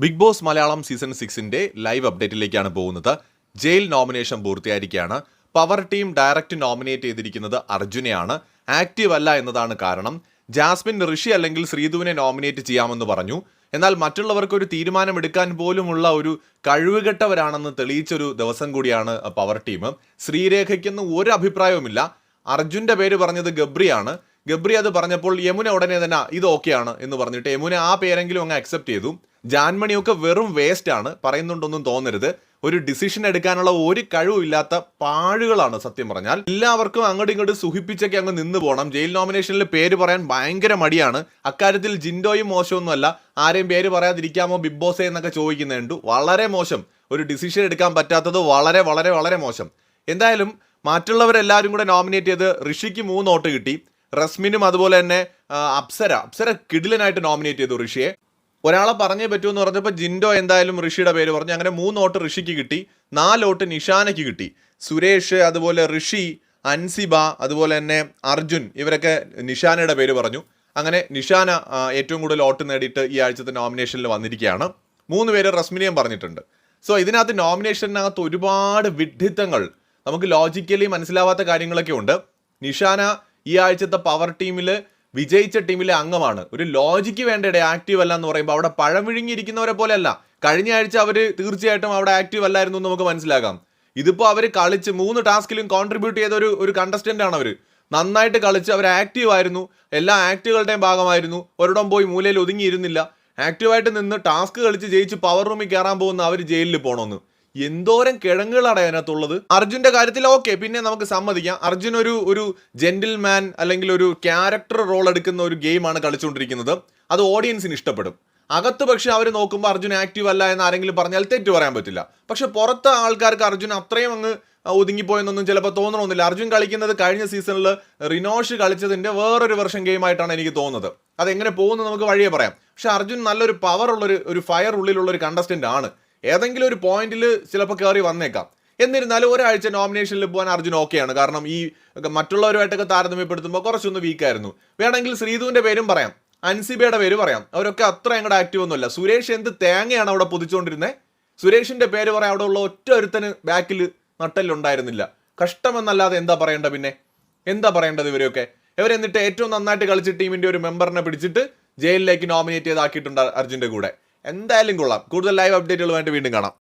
Big Boss Malayalam season സിക്സിന്റെ live അപ്ഡേറ്റിലേക്കാണ് പോകുന്നത്. ജയിൽ നോമിനേഷൻ പൂർത്തിയായിരിക്കുകയാണ്. പവർ ടീം ഡയറക്റ്റ് നോമിനേറ്റ് ചെയ്തിരിക്കുന്നത് അർജുനെയാണ്. ആക്റ്റീവ് അല്ല എന്നതാണ് കാരണം. ജാസ്മിൻ ഋഷി അല്ലെങ്കിൽ ശ്രീധുവിനെ നോമിനേറ്റ് ചെയ്യാമെന്ന് പറഞ്ഞു. എന്നാൽ മറ്റുള്ളവർക്ക് ഒരു തീരുമാനമെടുക്കാൻ പോലുമുള്ള ഒരു കഴിവുകെട്ടവരാണെന്ന് തെളിയിച്ചൊരു ദിവസം കൂടിയാണ് പവർ ടീം. ശ്രീരേഖയ്ക്കൊന്നും ഒരു അഭിപ്രായവുമില്ല. അർജുന്റെ പേര് പറഞ്ഞത് ഗബ്രിയാണ്. ഗബ്രി അത് പറഞ്ഞപ്പോൾ യമുന ഉടനെ തന്നെ ഇത് ഓക്കെയാണ് എന്ന് പറഞ്ഞിട്ട് യമുന ആ പേരെങ്കിലും അങ്ങ് അക്സെപ്റ്റ് ചെയ്തു. ജാൻമണിയൊക്കെ വെറും വേസ്റ്റ് ആണ് പറയുന്നുണ്ടൊന്നും തോന്നരുത്. ഒരു ഡിസിഷൻ എടുക്കാനുള്ള ഒരു കഴിവില്ലാത്ത പാഴുകളാണ് സത്യം പറഞ്ഞാൽ. എല്ലാവർക്കും അങ്ങോട്ടും ഇങ്ങോട്ടും സുഖിപ്പിച്ചൊക്കെ അങ്ങ് നിന്ന് പോകണം ജയിൽ നോമിനേഷനിൽ പേര് പറയാൻ ഭയങ്കര മടിയാണ്. അക്കാര്യത്തിൽ ജിൻഡോയും മോശമൊന്നുമല്ല. ആരെയും പേര് പറയാതിരിക്കാമോ ബിഗ് ബോസേ എന്നൊക്കെ ചോദിക്കുന്നുണ്ട് വളരെ മോശം. ഒരു ഡിസിഷൻ എടുക്കാൻ പറ്റാത്തത് വളരെ വളരെ വളരെ മോശം. എന്തായാലും മറ്റുള്ളവരെല്ലാവരും കൂടെ നോമിനേറ്റ് ചെയ്ത് ഋഷിക്ക് മൂന്ന് വോട്ട് കിട്ടി. റസ്മിനും അതുപോലെ തന്നെ അപ്സര. അപ്സര കിഡിലനായിട്ട് നോമിനേറ്റ് ചെയ്തു ഋഷിയെ. ഒരാളെ പറഞ്ഞേ പറ്റൂ എന്ന് പറഞ്ഞപ്പോൾ ജിൻഡോ എന്തായാലും ഋഷിയുടെ പേര് പറഞ്ഞു. അങ്ങനെ മൂന്ന് ഓട്ട് ഋഷിക്ക് കിട്ടി. നാല് വോട്ട് നിഷാനയ്ക്ക് കിട്ടി. സുരേഷ് അതുപോലെ ഋഷി അൻസിബ അതുപോലെ തന്നെ അർജുൻ ഇവരൊക്കെ നിഷാനയുടെ പേര് പറഞ്ഞു. അങ്ങനെ നിഷാന ഏറ്റവും കൂടുതൽ ഓട്ട് നേടിയിട്ട് ഈ ആഴ്ചത്തെ നോമിനേഷനിൽ വന്നിരിക്കുകയാണ്. മൂന്ന് പേര് റസ്മിനെയും പറഞ്ഞിട്ടുണ്ട്. സോ ഇതിനകത്ത് നോമിനേഷനകത്ത് ഒരുപാട് വിഡ്ഢിത്തങ്ങൾ നമുക്ക് ലോജിക്കലി മനസ്സിലാവാത്ത കാര്യങ്ങളൊക്കെ ഉണ്ട്. നിഷാന ഈ ആഴ്ചത്തെ പവർ ടീമിൽ വിജയിച്ച ടീമിലെ അംഗമാണ്. ഒരു ലോജിക്ക് വേണ്ടയുടെ ആക്റ്റീവ് അല്ല എന്ന് പറയുമ്പോൾ അവിടെ പഴം വിഴുങ്ങിയിരിക്കുന്നവരെ പോലെയല്ല. കഴിഞ്ഞ ആഴ്ച അവർ തീർച്ചയായിട്ടും അവിടെ ആക്റ്റീവ് അല്ലായിരുന്നു എന്ന് നമുക്ക് മനസ്സിലാക്കാം ഇതിപ്പോൾ അവർ കളിച്ച് മൂന്ന് ടാസ്കിലും കോൺട്രിബ്യൂട്ട് ചെയ്ത ഒരു ഒരു കണ്ടസ്റ്റന്റ് ആണ് അവർ നന്നായിട്ട് കളിച്ച് അവർ ആക്റ്റീവ് ആയിരുന്നു. എല്ലാ ആക്റ്റുകളുടെയും ഭാഗമായിരുന്നു. ഒരിടം പോയി മൂലയിൽ ഒതുങ്ങിയിരുന്നില്ല. ആക്റ്റീവായിട്ട് നിന്ന് ടാസ്ക് കളിച്ച് ജയിച്ച് പവർ റൂമിൽ കയറാൻ പോകുന്ന അവർ ജയിലിൽ പോകണമെന്ന് എന്തോരം കിഴങ്ങുകളാണ് അതിനകത്തുള്ളത്? അർജുന്റെ കാര്യത്തിൽ ഓക്കെ പിന്നെ നമുക്ക് സമ്മതിക്കാം. അർജുൻ ഒരു ഒരു ജെന്റിൽമാൻ അല്ലെങ്കിൽ ഒരു ക്യാരക്ടർ റോൾ എടുക്കുന്ന ഒരു ഗെയിമാണ് കളിച്ചുകൊണ്ടിരിക്കുന്നത്. അത് ഓഡിയൻസിന് ഇഷ്ടപ്പെടും. അകത്ത് പക്ഷെ അവർ നോക്കുമ്പോൾ അർജുൻ ആക്റ്റീവ് അല്ല എന്ന് ആരെങ്കിലും പറഞ്ഞാൽ തെറ്റു പറയാൻ പറ്റില്ല. പക്ഷെ പുറത്ത് ആൾക്കാർക്ക് അർജുൻ അത്രയും അങ്ങ് ഒതുങ്ങിപ്പോയെന്നൊന്നും ചിലപ്പോൾ തോന്നണമെന്നില്ല അർജുൻ കളിക്കുന്നത് കഴിഞ്ഞ സീസണിൽ റിനോഷ് കളിച്ചതിന്റെ വേറൊരു വെർഷൻ ഗെയിമായിട്ടാണ് എനിക്ക് തോന്നുന്നത്. അതെങ്ങനെ പോകുന്നത് നമുക്ക് വഴിയെ പറയാം. പക്ഷെ അർജുൻ നല്ലൊരു പവർ ഉള്ളൊരു ഒരു ഫയർ ഉള്ളിലുള്ള ഒരു കണ്ടസ്റ്റന്റ് ആണ്. ഏതെങ്കിലും ഒരു പോയിന്റിൽ ചിലപ്പോൾ കയറി വന്നേക്കാം. എന്നിരുന്നാലും ഒരാഴ്ച നോമിനേഷനിൽ പോകാൻ അർജുൻ ഓക്കെയാണ് കാരണം ഈ മറ്റുള്ളവരുമായിട്ടൊക്കെ താരതമ്യപ്പെടുത്തുമ്പോൾ കുറച്ചൊന്ന് വീക്കായിരുന്നു വേണമെങ്കിൽ ശ്രീധുവിന്റെ പേരും പറയാം. അൻസിബയുടെ പേര് പറയാം. അവരൊക്കെ അത്ര അങ്ങോട്ട് ആക്റ്റീവ് ഒന്നുമല്ല. സുരേഷ് എന്ത് തേങ്ങയാണ് അവിടെ പൊതിച്ചുകൊണ്ടിരുന്നത് സുരേഷിന്റെ പേര് പറയാം അവിടെ ഉള്ള ഒറ്റ ഒരുത്തന് ബാക്കിൽ നട്ടലുണ്ടായിരുന്നില്ല കഷ്ടമെന്നല്ലാതെ എന്താ പറയേണ്ട പിന്നെ? എന്താ പറയേണ്ടത് ഇവരെയൊക്കെ? ഇവരെന്നിട്ട് ഏറ്റവും നന്നായിട്ട് കളിച്ച ടീമിന്റെ ഒരു മെമ്പറിനെ പിടിച്ചിട്ട് ജയിലിലേക്ക് നോമിനേറ്റ് ചെയ്താക്കിയിട്ടുണ്ട് അർജുന്റെ കൂടെ. എന്തായാലും കൊള്ളാം. കൂടുതൽ ലൈവ് അപ്ഡേറ്റുകളുമായിട്ട് വീണ്ടും കാണാം.